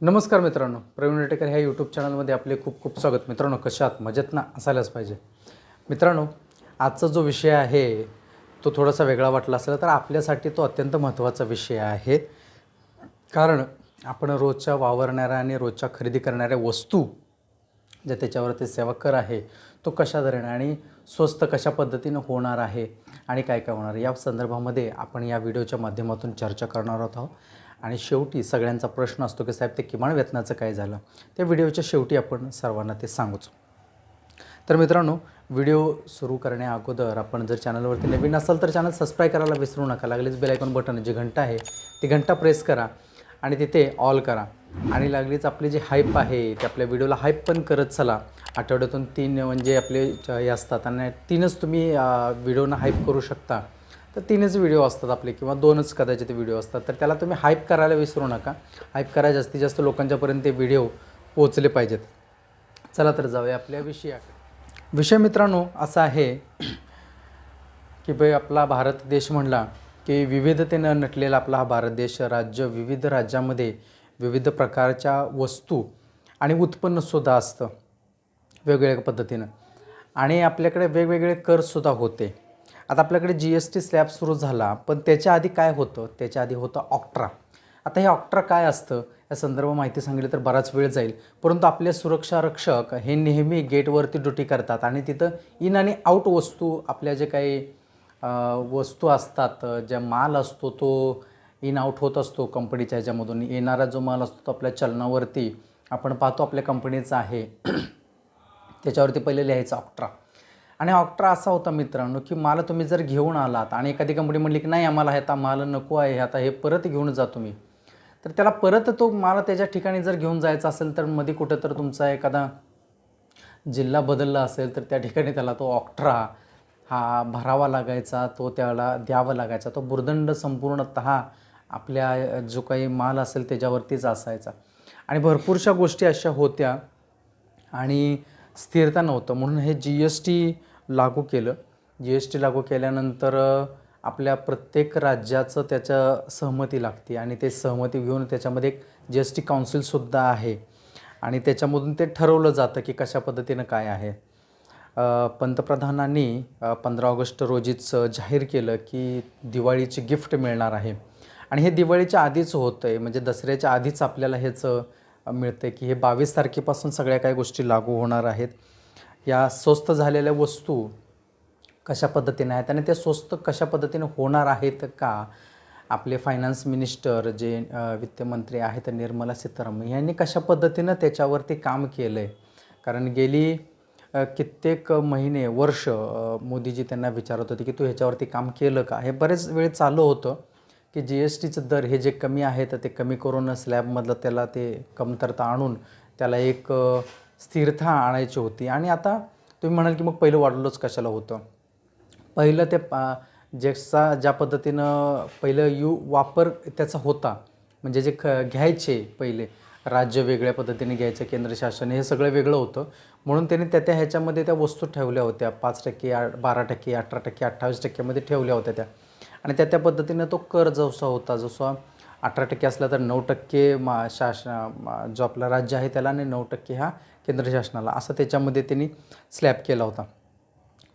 नमस्कार मित्रांनो प्रवीण रेटेकर ह्या यूट्यूब चॅनलमध्ये आपले खूप खूप स्वागत. मित्रांनो कशात मजेत ना? असायलाच पाहिजे. मित्रांनो आजचा जो विषय आहे तो थोडासा वेगळा वाटला असेल तर आपल्यासाठी तो अत्यंत महत्त्वाचा विषय आहे. कारण आपण रोजच्या वावरणाऱ्या आणि रोजच्या खरेदी करणाऱ्या वस्तू ज्या त्याच्यावरती सेवा कर आहे तो कशा तऱ्हेने आणि स्वस्त कशा पद्धतीनं होणार आहे आणि काय काय होणार आहे या संदर्भामध्ये आपण या व्हिडिओच्या माध्यमातून चर्चा करणार आहोत. आणि शेवटी सगळ्यांचा प्रश्न असतो की साहेब ते किमान वेतनाचं काय झालं? त्या व्हिडिओच्या शेवटी आपण सर्वांना ते सांगूच. तर मित्रांनो व्हिडिओ सुरू करण्या अगोदर आपण जर चॅनलवरती नवीन असाल तर चॅनल सबस्क्राईब करायला विसरू नका. लागलीच बेलायकॉन बटन जी घंटा आहे ती घंटा प्रेस करा आणि तिथे ऑल करा. आणि लागलीच आपली जी हाईप आहे ते आपल्या व्हिडिओला हाईप पण करत चला. आठवड्यातून तीन म्हणजे आपले च- हे असतात आणि तीनच तुम्ही व्हिडिओना हाईप करू शकता. तर तीनच व्हिडिओ असतात आपले किंवा दोनच कदाचित व्हिडिओ असतात. तर त्याला तुम्ही हाईप करायला विसरू नका. हाईप करा जास्तीत जास्त लोकांच्यापर्यंत ते व्हिडिओ पोचले पाहिजेत. चला तर जाऊया आपल्या विषयाकडे. विषय मित्रांनो असा आहे की भाई आपला भारत देश म्हणला की विविधतेनं नटलेला आपला हा भारत देश राज्य विविध राज्यामध्ये विविध प्रकारच्या वस्तू आणि उत्पन्नसुद्धा असतं. वेगवेगळ्या पद्धतीनं. आणि आपल्याकडे वेगवेगळे करसुद्धा होते. आता आपल्याकडे जी एस टी स्लॅब सुरू झाला पण त्याच्या आधी काय होतं? त्याच्या आधी होतं ऑक्ट्रा आता हे ऑक्ट्रा काय असतं? या संदर्भ माहिती सांगितली तर बराच वेळ जाईल. परंतु आपले सुरक्षा रक्षक हे नेहमी गेटवरती ड्युटी करतात आणि तिथं इन आणि आऊट वस्तू आपल्या जे काही वस्तू असतात ज्या माल असतो तो इन आऊट होत असतो कंपनीच्या ह्याच्यामधून. येणारा जो माल असतो तो आपल्या चलनावरती आपण पाहतो आपल्या कंपनीचा आहे. त्याच्यावरती पहिले लिहायचं ऑक्ट्रा आणि ऑक्ट्रा असा होता मित्रांनो की माल तुम्ही जर घेऊन आलात आणि एखादी कंपनी म्हणली की नाही आम्हाला हे आता माल नको आहे हे आता हे परत घेऊन जा तुम्ही. तर त्याला परत तो माल त्याच्या ठिकाणी जर घेऊन जायचा असेल तर मध्ये कुठं तर तुमचा एखादा जिल्हा बदलला असेल तर त्या ठिकाणी त्याला तो ऑक्ट्रा हा भरावा लागायचा तो त्याला द्यावा लागायचा. तो भुर्दंड संपूर्णतः आपल्या जो काही माल असेल त्याच्यावरतीच असायचा. आणि भरपूरशा गोष्टी अशा होत्या. आणि स्थिरता नव्हतं. म्हणून हे जी एस टी लागू केलं. जी एस टी लागू केल्यानंतर आपल्या प्रत्येक राज्याचं त्याच्या सहमती लागते आणि ते सहमती घेऊन त्याच्यामध्ये एक जी एस टी काउन्सिलसुद्धा आहे. आणि त्याच्यामधून ते ठरवलं जातं की कशा पद्धतीनं काय आहे. पंतप्रधानांनी पंधरा ऑगस्ट रोजीच जाहीर केलं की दिवाळीची गिफ्ट मिळणार आहे. आणि हे दिवाळीच्या आधीच होतं आहे म्हणजे दसऱ्याच्या आधीच आपल्याला हेच मिळते की हे बावीस तारखेपासून सगळ्या काही गोष्टी लागू होणार आहेत. या स्वस्त झालेल्या वस्तू कशा पद्धतीने आहेत आणि त्या स्वस्त कशा पद्धतीने होणार आहेत का? आपले फायनान्स मिनिस्टर जे वित्तमंत्री आहेत निर्मला सीतारामन यांनी कशा पद्धतीनं त्याच्यावरती काम केलं आहे कारण गेली कित्येक महिने वर्ष मोदीजी त्यांना विचारत होते की तू ह्याच्यावरती काम केलं का? हे बरेच वेळ चालू होतं. की जी एस टीचं दर हे जे कमी आहे तर ते कमी करून स्लॅबमधलं त्याला ते कमतरता आणून त्याला एक स्थिरता आणायची होती. आणि आता तुम्ही म्हणाल की मग पहिलं वाढवलंच कशाला होतं? पहिलं ते पा ज्याचा ज्या पद्धतीनं पहिलं यू वापर त्याचा होता म्हणजे जे ख घ्यायचे पहिले राज्य वेगळ्या पद्धतीने घ्यायचं केंद्र शासन हे सगळं वेगळं होतं. म्हणून त्यांनी त्या त्या ह्याच्यामध्ये त्या वस्तू ठेवल्या होत्या. पाच टक्के आठ बारा टक्के अठरा टक्के अठ्ठावीस टक्क्यामध्ये ठेवल्या होत्या त्या. आणि त्या त्या पद्धतीनं तो कर जसा होता. जसा अठरा टक्के असला तर नऊ टक्के मा शासन जो आपला राज्य आहे त्याला आणि नऊ टक्के हा केंद्र शासनाला. असं त्याच्यामध्ये त्यांनी स्लॅब केला होता.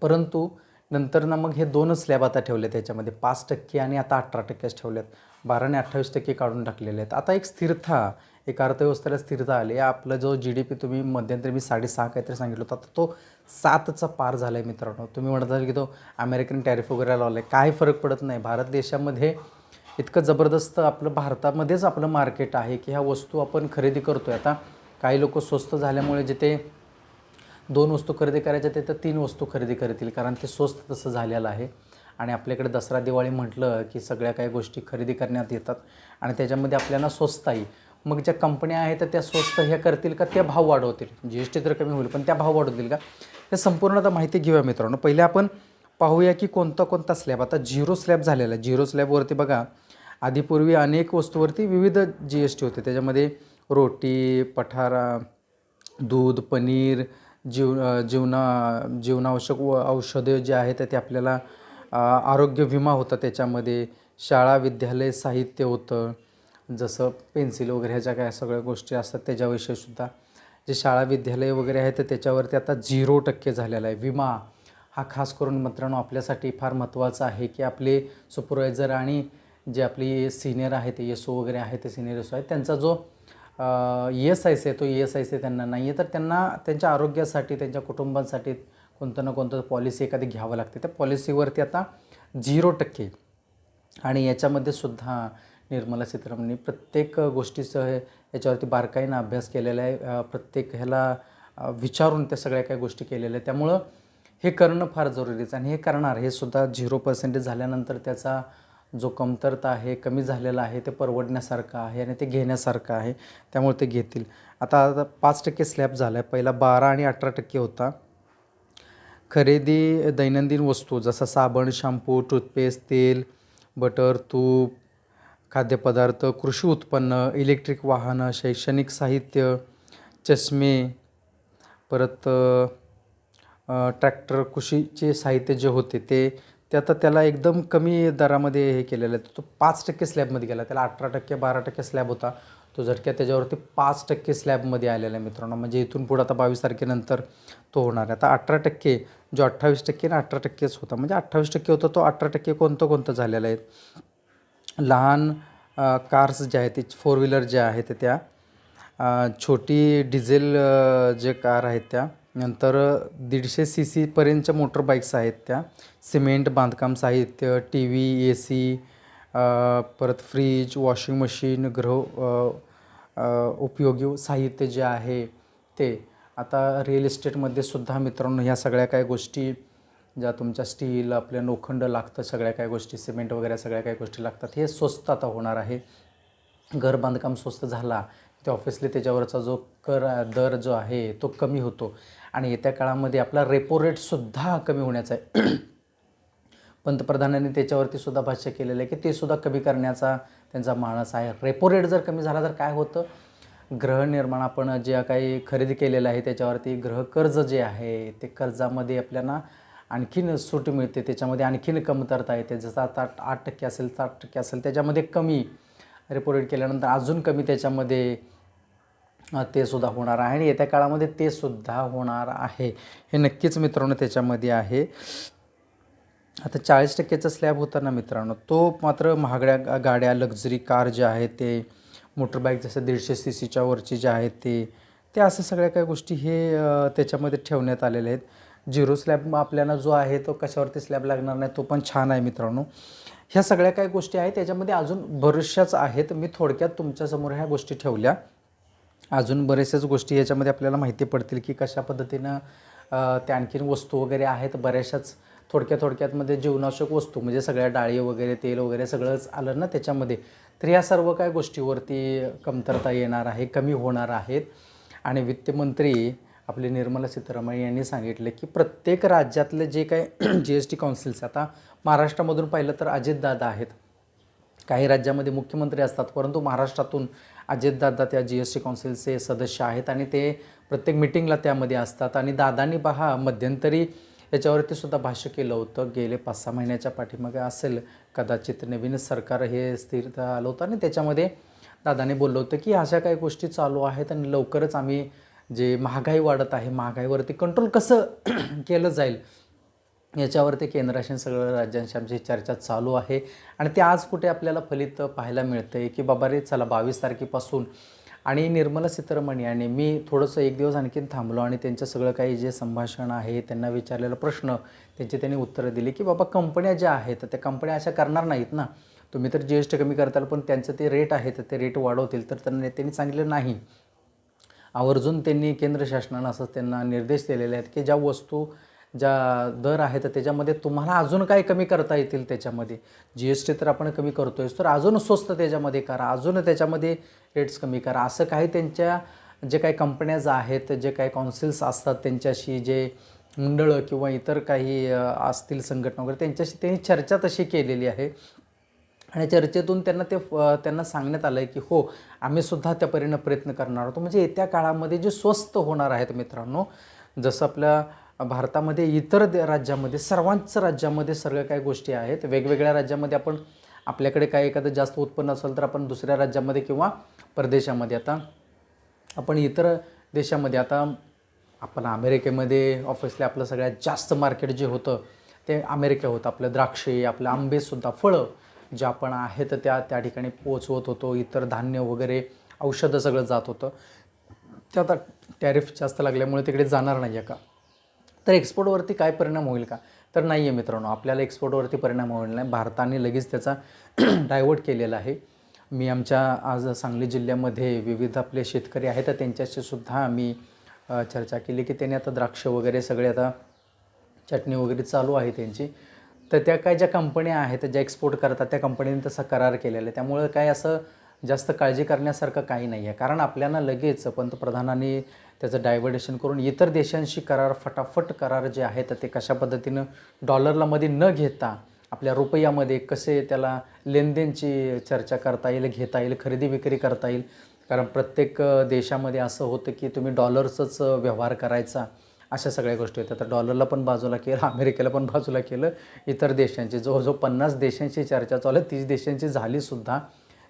परंतु नंतर ना मग हे दोनच स्लॅब आता ठेवले त्याच्यामध्ये. पाच टक्के आणि आता अठरा टक्केच ठेवलेत. बारा आणि अठ्ठावीस टक्के काढून टाकलेले आहेत. आता एक स्थिरता एक अर्थव्यवस्थेला स्थिरता आली. आपला जो जी डी पी तुम्ही मध्यंतरी मी साडेसहा काहीतरी सांगितलं होतं. आता तो सातचा पार झाला आहे मित्रांनो. तुम्ही म्हणत असाल की तो अमेरिकन टॅरिफ वगैरे लावला आहे काय फरक पडत नाही. भारत देशामध्ये इतकं जबरदस्त आपलं भारतामध्येच आपलं मार्केट आहे की ह्या वस्तू आपण खरेदी करतो आहे आता काही लोक स्वस्त झाल्यामुळे जिथे दोन वस्तू खरेदी करायच्या तिथं तीन वस्तू खरेदी करतील. कारण ते स्वस्त तसं झालेलं आहे. आणि आपल्याकडे दसरा दिवाळी म्हटलं की सगळ्या काही गोष्टी खरेदी करण्यात येतात. आणि त्याच्यामध्ये आपल्याला स्वस्त आहे मग ज्या कंपन्या आहेत त्या स्वस्त ह्या करतील का? त्या भाव वाढवतील. जी एस टी तर कमी होईल पण त्या भाव वाढवतील का? हे संपूर्ण आता माहिती घेऊया मित्रांनो. पहिले आपण पाहूया की कोणता कोणता स्लॅब आता झिरो स्लॅब झालेला आहे. झिरो स्लॅबवरती बघा आधीपूर्वी अनेक वस्तूवरती विविध जी एस टी होते. त्याच्यामध्ये रोटी पठारा दूध पनीर जीव जीवना जीवनावश्यक व औषधे जे आहेत ते आपल्याला आरोग्य विमा होता त्याच्यामध्ये. शाळा विद्यालय साहित्य होतं. जसं पेन्सिल वगैरे ह्या ज्या काय सगळ्या गोष्टी असतात त्याच्याविषयीसुद्धा जे शाळा विद्यालय वगैरे आहेत तर त्याच्यावरती आता झिरो टक्के झालेला आहे. विमा हा खास करून मित्रांनो आपल्यासाठी फार महत्त्वाचा आहे की आपले सुपरवायझर आणि जे आपली सिनियर आहेत एस ओ वगैरे आहेत ते सिनियर एस ओ आहेत त्यांचा जो एस आय सी आहे तो एस आय सी त्यांना नाही आहे तर त्यांना त्यांच्या आरोग्यासाठी त्यांच्या कुटुंबांसाठी कोणतं ना कोणतं पॉलिसी एखादी घ्यावं लागते. त्या पॉलिसीवरती आता झिरो टक्के. आणि याच्यामध्ये सुद्धा निर्मला सीतारामननी प्रत्येक गोष्टीचं हे- याच्यावरती बारकाईनं अभ्यास केलेला आहे. प्रत्येक ह्याला विचारून त्या सगळ्या काही गोष्टी केलेल्या आहेत. त्यामुळं हे करणं फार जरुरीचं आणि हे करणार हे सुद्धा झिरो पर्सेंटेज झाल्यानंतर त्याचा जो कमतरता आहे कमी झालेला आहे ते परवडण्यासारखं आहे आणि ते घेण्यासारखं आहे त्यामुळे ते घेतील. आता आता पाच टक्के स्लॅब झाला आहे पहिला बारा आणि अठरा टक्के होता. खरेदी दैनंदिन वस्तू जसं साबण शॅम्पू टूथपेस्ट तेल बटर तूप खाद्यपदार्थ कृषी उत्पन्न इलेक्ट्रिक वाहनं शैक्षणिक साहित्य चष्मे परत ट्रॅक्टर कृषीचे साहित्य जे होते ते ते आता त्याला एकदम कमी दरामध्ये हे केलेलं आहे. तो पाच टक्के स्लॅबमध्ये गेला. त्याला अठरा टक्के बारा टक्के स्लॅब होता. तो झटक्या त्याच्यावरती पाच टक्के स्लॅबमध्ये आलेला आहे मित्रांनो. म्हणजे इथून पुढं आता बावीस तारखेनंतर तो होणार आहे. आता अठरा टक्के जो अठ्ठावीस टक्के ना अठरा टक्केच होता. म्हणजे अठ्ठावीस टक्के होता तो अठरा टक्के कोणतं कोणतं झालेलं आहे? लहान कार्स ज्या आहेत ते फोर व्हीलर ज्या आहेत त्या छोटी डिझेल जे कार आहेत त्या नंतर दीडशे सी सीपर्यंतच्या मोटर बाईक्स आहेत त्या सिमेंट बांधकाम साहित्य टी व्ही ए सी परत फ्रीज वॉशिंग मशीन गृह उपयोगी साहित्य जे आहे ते. आता रिअल इस्टेटमध्ये सुद्धा मित्रांनो ह्या सगळ्या काही गोष्टी ज्या तुमच्या स्टील आपल्या लोखंड लागतं सगळ्या काही गोष्टी सिमेंट वगैरे सगळ्या काही गोष्टी लागतात हे स्वस्त आता होणार आहे. घर बांधकाम स्वस्त झाला ते ऑफिसली त्याच्यावरचा जो कर दर जो आहे तो कमी होतो. आणि येत्या काळामध्ये आपला रेपो रेटसुद्धा कमी होण्याचा आहे. पंतप्रधानांनी त्याच्यावरती सुद्धा भाष्य केलेलं आहे की ते सुद्धा कमी करण्याचा त्यांचा मानस आहे. रेपो रेट जर कमी झाला तर काय होतं? गृहनिर्माण आपण जे काही खरेदी केलेलं आहे त्याच्यावरती गृहकर्ज जे आहे ते कर्जामध्ये आपल्याला आणखीन सूट मिळते त्याच्यामध्ये आणखीन कमतरता येते. जसं आता आठ टक्के असेल सात टक्के असेल त्याच्यामध्ये कमी रेपो रेट केल्यानंतर अजून कमी त्याच्यामध्ये ते सुद्धा होणार आहे. आणि येत्या काळामध्ये ते सुद्धा होणार आहे. हे नक्कीच मित्रांनो त्याच्यामध्ये आहे. आता चाळीस टक्क्याचा स्लॅब होता ना मित्रांनो तो मात्र महागड्या गाड्या लक्झरी कार जे आहेत ते मोटरबाईक जसं दीडशे सी सीच्या वरची जे आहेत ते त्या असं सगळ्या काही गोष्टी हे त्याच्यामध्ये ठेवण्यात आलेले आहेत. झिरो स्लॅब आपल्याला जो आहे तो कशावरती स्लॅब लागणार नाही तो पण छान आहे मित्रांनो. ह्या सगळ्या काही गोष्टी आहेत त्याच्यामध्ये अजून बऱ्याचशाच आहेत. मी थोडक्यात तुमच्यासमोर ह्या गोष्टी ठेवल्या. अजून बऱ्याचशाच गोष्टी याच्यामध्ये आपल्याला माहिती पडतील की कशा पद्धतीनं त्या आणखीन वस्तू वगैरे आहेत. बऱ्याचशाच थोडक्या थोडक्यातमध्ये जीवनावश्यक वस्तू म्हणजे सगळ्या डाळी वगैरे तेल वगैरे सगळंच आलं ना त्याच्यामध्ये. तर या सर्व काय गोष्टीवरती कमतरता येणार आहे कमी होणार आहेत. आणि वित्तमंत्री आपले निर्मला सीतारामन यांनी सांगितले की प्रत्येक राज्यातले जे काही जी एस टी काउन्सिल्स आता महाराष्ट्रामधून पाहिलं तर अजितदादा आहेत. काही राज्यामध्ये मुख्यमंत्री असतात परंतु महाराष्ट्रातून अजितदादा त्या जी एस टी काउन्सिलचे सदस्य आहेत आणि ते प्रत्येक मिटिंगला त्यामध्ये असतात. आणि दादांनी पहा मध्यंतरी याच्यावरती सुद्धा भाष्य केलं होतं गेले पाच सहा महिन्याच्या पाठीमागे असेल कदाचित नवीन सरकार हे स्थिरता आलं होतं. आणि त्याच्यामध्ये दादाने बोललं होतं की अशा काही गोष्टी चालू आहेत आणि लवकरच आम्ही जे महागाई वाढत आहे महागाईवरती कंट्रोल कसं केलं जाईल याच्यावरती केंद्राशी सगळं राज्यांशी आमची चर्चा चालू आहे. आणि ते आज कुठे आपल्याला फलित पाहायला मिळतं आहे की बाबा रे चला बावीस तारखेपासून. आणि निर्मला सीतारामन यांनी मी थोडंसं एक दिवस आणखीन थांबलो आणि त्यांचं सगळं काही जे संभाषण आहे त्यांना विचारलेला प्रश्न त्यांची त्यांनी उत्तरं दिली की बाबा कंपन्या ज्या आहेत त्या कंपन्या अशा करणार नाहीत ना. तुम्ही तर जी एस टी कमी करताल पण त्यांचं ते रेट आहे तर ते रेट वाढवतील तर त्यांना त्यांनी सांगितलं नाही. आवर्जून त्यांनी केंद्र शासनानं असंच त्यांना निर्देश दिलेले आहेत की ज्या वस्तू ज्या दर आहेत तर त्याच्यामध्ये तुम्हाला अजून काय कमी करता येतील त्याच्यामध्ये? जी एस टी तर आपण कमी करतोय तर अजून स्वस्त त्याच्यामध्ये करा अजून त्याच्यामध्ये रेट्स कमी करा. असं काही त्यांच्या जे काही कंपन्याज आहेत जे काही कौन्सिल्स असतात त्यांच्याशी जे मंडळं किंवा इतर काही असतील संघटना वगैरे त्यांच्याशी त्यांनी चर्चा तशी केलेली आहे. आणि चर्चेतून त्यांना ते त्यांना सांगण्यात आलं आहे की हो आम्हीसुद्धा त्या परीनं प्रयत्न करणार आहोत. म्हणजे येत्या काळामध्ये जे स्वस्त होणार आहेत मित्रांनो जसं आपल्या भारतामध्ये इतर राज्यामध्ये सर्वांच राज्यामध्ये सर्व काही गोष्टी आहेत. वेगवेगळ्या राज्यामध्ये आपण आपल्याकडे काय एखादं जास्त उत्पन्न असेल तर आपण दुसऱ्या राज्यामध्ये किंवा परदेशामध्ये. आता आपण इतर देशामध्ये आता आपण अमेरिकेमध्ये ऑफिसली आपलं सगळ्यात जास्त मार्केट जे होतं ते अमेरिका होतं. आपलं द्राक्षे आपलं आंबेसुद्धा फळं ज्या आपण आहेत त्या त्या ठिकाणी पोचवत होतो. इतर धान्य वगैरे औषधं सगळं जात होतं. ते आता टॅरिफ जास्त लागल्यामुळे तिकडे जाणार नाही आहे का? तर एक्सपोर्टवरती काय परिणाम होईल का? तर नाही आहे मित्रांनो. आपल्याला एक्सपोर्टवरती परिणाम होईल नाही. भारताने लगेच त्याचा डायवर्ट केलेला आहे. मी आमच्या आज सांगली जिल्ह्यामध्ये विविध आपले शेतकरी आहेत. तर त्यांच्याशी सुद्धा आम्ही चर्चा केली की त्यांनी आता द्राक्ष वगैरे सगळे आता चटणी वगैरे चालू आहे त्यांची. तर त्या काय ज्या कंपन्या आहेत ज्या एक्सपोर्ट करतात त्या कंपनीने तसा करार केलेला आहे. त्यामुळं काय असं जास्त काळजी करण्यासारखं काही नाही आहे कारण आपल्याला लगेच पंतप्रधानांनी त्याचं डायव्हर्टेशन करून इतर देशांशी करार फटाफट करार जे आहेत ते कशा पद्धतीनं डॉलरला मध्ये न घेता आपल्या रुपयामध्ये कसे त्याला लेनदेनची चर्चा करता येईल घेता येईल खरेदी विक्री करता येईल. कारण प्रत्येक देशामध्ये असं होतं की तुम्ही डॉलरचंच व्यवहार करायचा. अशा सगळ्या गोष्टी होत्या. तर डॉलरला पण बाजूला केलं अमेरिकेला पण बाजूला केलं इतर देशांची. जवळजवळ पन्नास देशांची चर्चा चालू आहे. तीस देशांची झालीसुद्धा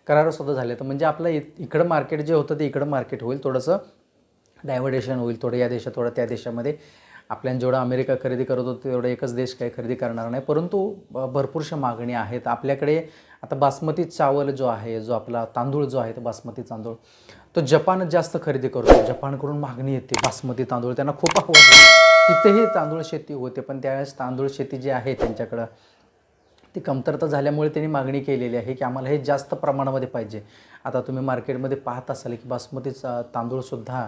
करारसुद्धा झाले. तर म्हणजे आपलं इ इकडं मार्केट जे होतं ते इकडं मार्केट होईल. थोडंसं डायव्हर्टेशन होईल. थोडं या देशात थोडं त्या देशामध्ये. आपल्याला जेवढं अमेरिका खरेदी करत होते तेवढं एकच देश काही खरेदी करणार नाही. परंतु भरपूरशा मागणी आहेत. आपल्याकडे आता बासमती चावल जो आहे जो आपला तांदूळ जो आहे तो बासमती तांदूळ. तो जपान जास्त खरेदी करतो. जपानकडून मागणी येते. बासमती तांदूळ त्यांना खूप आवडतो. तिथेही तांदूळ शेती होते पण त्यावेळेस तांदूळ शेती जी आहे त्यांच्याकडं ती कमतरता झाल्यामुळे त्यांनी मागणी केलेली आहे की आम्हाला हे जास्त प्रमाणामध्ये पाहिजे. आता तुम्ही मार्केटमध्ये पाहत असाल की बासमतीचा तांदूळसुद्धा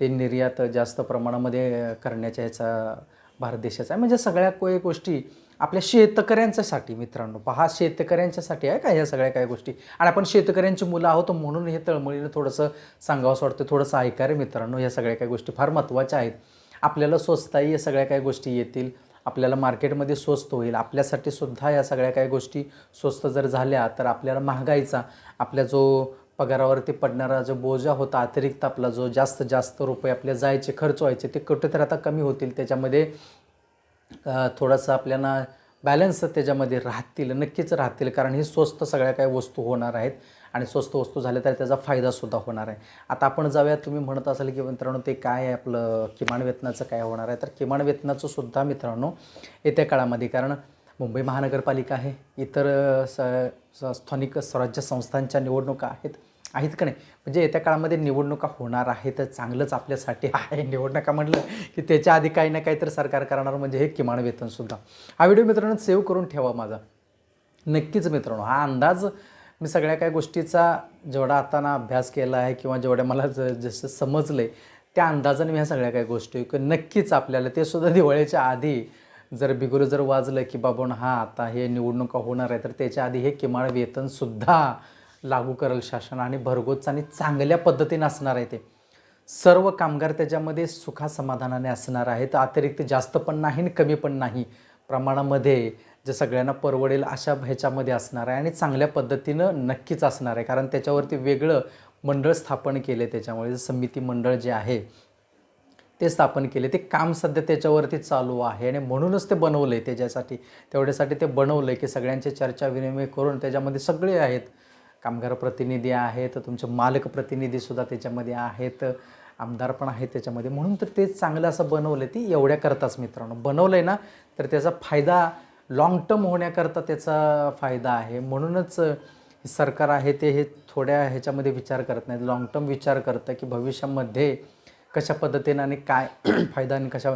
ते निर्यात जास्त प्रमाणामध्ये करण्याच्या ह्याचा भारत देशाचा आहे. म्हणजे सगळ्या काही गोष्टी आपल्या शेतकऱ्यांच्यासाठी मित्रांनो. पहा शेतकऱ्यांच्यासाठी आहे का ह्या सगळ्या काही गोष्टी? आणि आपण शेतकऱ्यांची मुलं आहोत म्हणून हे तळमळीनं थोडंसं सांगावंसं वाटतं. थोडंसं ऐका रे मित्रांनो ह्या सगळ्या काही गोष्टी फार महत्त्वाच्या आहेत. आपल्याला स्वस्ताही या सगळ्या काही गोष्टी येतील. आपल्याला मार्केटमध्ये स्वस्त होईल. आपल्यासाठी सुद्धा या सगळ्या काही गोष्टी स्वस्त जर झाल्या तर आपल्याला महागाईचा आपल्या जो पगारावरती पडणारा जो बोजा होता अतिरिक्त आपला जो जास्त जास्त रुपये आपले जायचे खर्च व्हायचे ते कुठेतरी आता कमी होतील. त्याच्यामध्ये थोडंसं आपल्याला बॅलन्स त्याच्यामध्ये राहतील नक्कीच राहतील. कारण ही स्वस्त सगळ्या काही वस्तू होणार आहेत आणि स्वस्त वस्तू झाल्या तर त्याचा फायदासुद्धा होणार आहे. आता आपण जाऊया तुम्ही म्हणत असाल की मित्रांनो ते काय आहे आपलं किमान वेतनाचं काय होणार आहे? तर किमान वेतनाचं सुद्धा मित्रांनो येत्या काळामध्ये कारण मुंबई महानगरपालिका आहे इतर स स- स्थानिक स्वराज्य संस्थांच्या निवडणुका आहेत. आहेत का नाही? म्हणजे येत्या काळामध्ये निवडणुका होणार आहे तर चांगलंच आपल्यासाठी आहे. निवडणुका म्हटलं की त्याच्या आधी काही ना काही तर सरकार करणार म्हणजे हे किमान वेतनसुद्धा हा व्हिडिओ मित्रांनो सेव्ह करून ठेवा माझा. नक्कीच मित्रांनो हा अंदाज मी सगळ्या काही गोष्टीचा जेवढा आता ना अभ्यास केला आहे किंवा जेवढ्या मला ज जसं समजलं आहे त्या अंदाजाने मी ह्या सगळ्या काही गोष्टी की नक्कीच आपल्याला ते सुद्धा दिवाळीच्या आधी जर बिगुरं जर वाजलं की बाबून हा आता हे निवडणुका होणार आहे तर त्याच्या आधी हे किमान वेतनसुद्धा लागू करेल शासन आणि भरघोस आणि चांगल्या पद्धतीने असणार आहे ते. सर्व कामगार त्याच्यामध्ये सुखासमाधानाने असणार आहेत. अतिरिक्त जास्त पण नाही आणि कमी पण नाही प्रमाणामध्ये जे सगळ्यांना परवडेल अशा ह्याच्यामध्ये असणार आहे आणि चांगल्या पद्धतीनं नक्कीच असणार आहे. कारण त्याच्यावरती वेगळं मंडळ स्थापन केले त्याच्यामुळे समिती मंडळ जे आहे ते स्थापन केले. ते काम सध्या त्याच्यावरती चालू आहे आणि म्हणूनच ते बनवलं आहे त्याच्यासाठी. तेवढ्यासाठी ते बनवलं आहे की सगळ्यांचे चर्चा विनिमय करून त्याच्यामध्ये सगळे आहेत. कामगार प्रतिनिधी आहेत तुमचे मालक प्रतिनिधीसुद्धा त्याच्यामध्ये आहेत आमदार पण आहेत त्याच्यामध्ये. म्हणून तर ते चांगलं असं बनवलं आहे ती एवढ्या करताच मित्रांनो. बनवलं आहे ना तर त्याचा फायदा लाँग टर्म होण्याकरता त्याचा फायदा आहे. म्हणूनच सरकार आहे ते हे थोड्या ह्याच्यामध्ये विचार करत नाहीत. लाँग टर्म विचार करतं की भविष्यामध्ये कशा पद्धतीनं आणि काय फायदा आणि कशा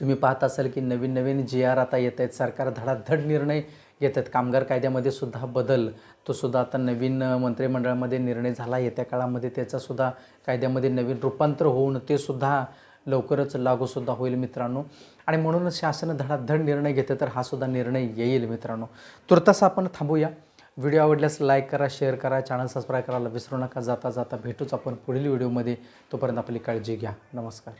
तुम्ही पाहत असाल की नवीन नवीन जी आर आता येत आहेत. सरकार धडाधड निर्णय घेत आहेत. कामगार कायद्यामध्ये सुद्धा बदल. तो सुद्धा आता नवीन मंत्रिमंडळामध्ये निर्णय झाला येत्या काळामध्ये त्याचा सुद्धा कायद्यामध्ये नवीन रूपांतर होऊन ते सुद्धा लवकरच लागूसुद्धा होईल मित्रांनो. आणि म्हणूनच शासन धडाधड निर्णय घेते तर हा सुद्धा निर्णय येईल मित्रांनो. तुर्तास आपण थांबूया. व्हिडिओ आवडल्यास लाईक करा शेअर करा चॅनल सबस्क्राईब करायला विसरू नका. जाता जाता भेटूच आपण पुढील व्हिडिओमध्ये. तोपर्यंत आपली काळजी घ्या. नमस्कार.